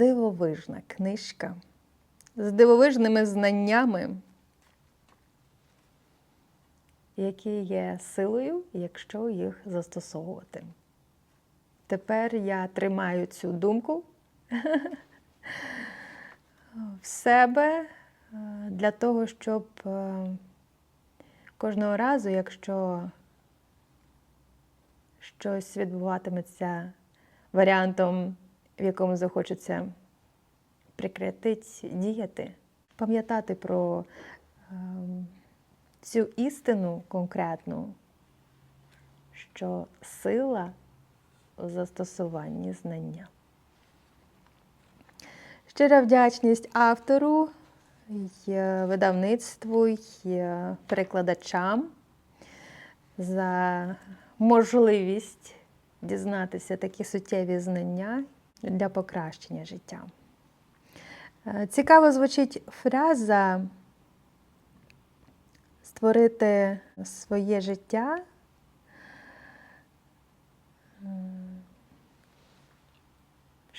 дивовижна книжка з дивовижними знаннями, які є силою, якщо їх застосовувати. Тепер я тримаю цю думку в себе е, для того, щоб е, кожного разу, якщо щось відбуватиметься варіантом, в якому захочеться прекратити діяти, пам'ятати про ем, цю істину конкретну, що сила у застосуванні знання. Щира вдячність автору, видавництву, й перекладачам за можливість дізнатися такі суттєві знання для покращення життя. Е, Цікаво звучить фраза створити своє життя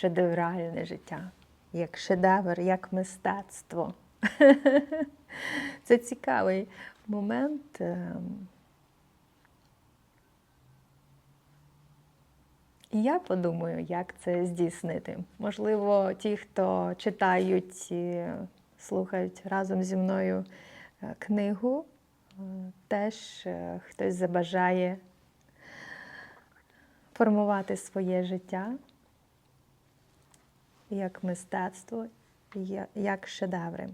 шедевральне життя, як шедевр, як мистецтво. Це цікавий момент. І я подумаю, як це здійснити. Можливо, ті, хто читають і слухають разом зі мною е, книгу, е, теж е, хтось забажає формувати своє життя як мистецтво, як шедеври.